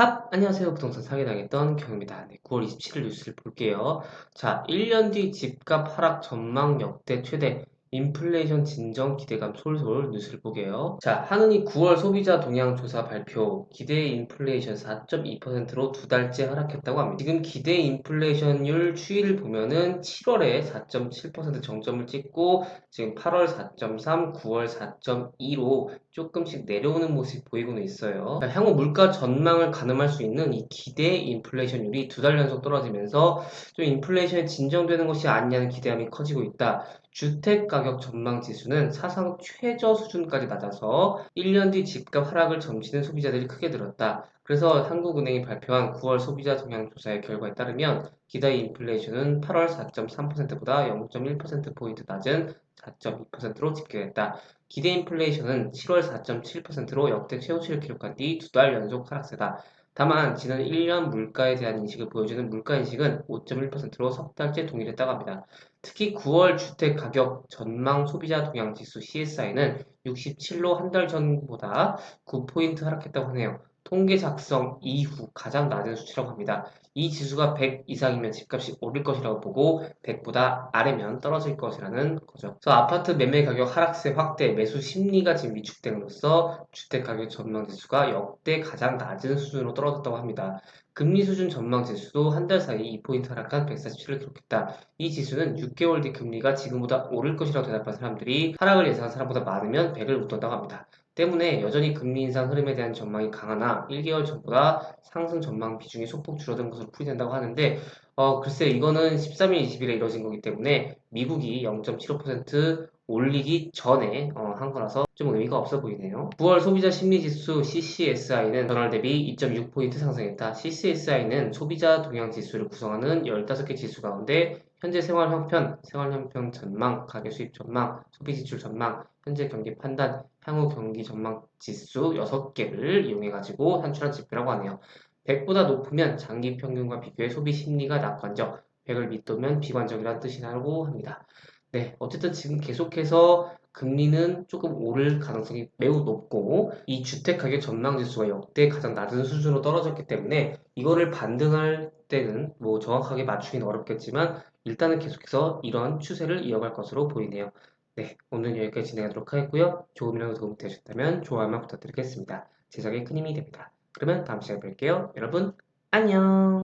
핫! 안녕하세요. 부동산 사기당했던 경입니다. 네, 9월 27일 뉴스를 볼게요. 자, 1년 뒤 집값 하락 전망 역대 최대 인플레이션 진정 기대감 솔솔 뉴스를 보게요. 자, 한은이 9월 소비자 동향 조사 발표 기대 인플레이션 4.2%로 두 달째 하락했다고 합니다. 지금 기대 인플레이션율 추이를 보면은 7월에 4.7% 정점을 찍고 지금 8월 4.3, 9월 4.2로 조금씩 내려오는 모습이 보이고는 있어요. 자, 향후 물가 전망을 가늠할 수 있는 이 기대 인플레이션율이 두 달 연속 떨어지면서 좀 인플레이션이 진정되는 것이 아니냐는 기대감이 커지고 있다. 주택 가격 전망 지수는 사상 최저 수준까지 낮아서 1년 뒤 집값 하락을 점치는 소비자들이 크게 늘었다. 그래서 한국은행이 발표한 9월 소비자 동향 조사의 결과에 따르면 기대 인플레이션은 8월 4.3%보다 0.1%포인트 낮은 4.2%로 집계됐다. 기대 인플레이션은 7월 4.7%로 역대 최고치를 기록한 뒤 두 달 연속 하락세다. 다만 지난 1년 물가에 대한 인식을 보여주는 물가 인식은 5.1%로 석 달째 동일했다고 합니다. 특히 9월 주택 가격 전망 소비자 동향 지수 CSI는 67로 한 달 전보다 9포인트 하락했다고 하네요. 통계 작성 이후 가장 낮은 수치라고 합니다. 이 지수가 100 이상이면 집값이 오를 것이라고 보고 100보다 아래면 떨어질 것이라는 거죠. 그래서 아파트 매매 가격 하락세 확대 매수 심리가 지금 위축됨으로써 주택 가격 전망 지수가 역대 가장 낮은 수준으로 떨어졌다고 합니다. 금리 수준 전망 지수도 한 달 사이 2포인트 하락한 147을 기록했다. 이 지수는 6개월 뒤 금리가 지금보다 오를 것이라고 대답한 사람들이 하락을 예상한 사람보다 많으면 100을 웃돈다고 합니다. 때문에 여전히 금리 인상 흐름에 대한 전망이 강하나 1개월 전보다 상승 전망 비중이 소폭 줄어든 것으로 풀이된다고 하는데 어, 글쎄 이거는 13일, 20일에 이뤄진 거기 때문에 미국이 0.75% 올리기 전에 어, 한 거라서 좀 의미가 없어 보이네요. 9월 소비자 심리지수 CCSI는 전월 대비 2.6포인트 상승했다. CCSI는 소비자 동향 지수를 구성하는 15개 지수 가운데 현재 생활 형편, 생활 형편 전망, 가계 수입 전망, 소비 지출 전망, 현재 경기 판단, 향후 경기 전망 지수 6개를 이용해 가지고 산출한 지표라고 하네요. 100보다 높으면 장기 평균과 비교해 소비 심리가 낙관적, 100을 밑도면 비관적이라는 뜻이라고 합니다. 네, 어쨌든 지금 계속해서 금리는 조금 오를 가능성이 매우 높고 이 주택 가격 전망 지수가 역대 가장 낮은 수준으로 떨어졌기 때문에 이거를 반등할 때는 뭐 정확하게 맞추기는 어렵겠지만 일단은 계속해서 이런 추세를 이어갈 것으로 보이네요. 네, 오늘 여기까지 진행하도록 하겠고요. 조금이라도 도움이 되셨다면 좋아요만 부탁드리겠습니다. 제작에 큰 힘이 됩니다. 그러면 다음 시간에 뵐게요. 여러분 안녕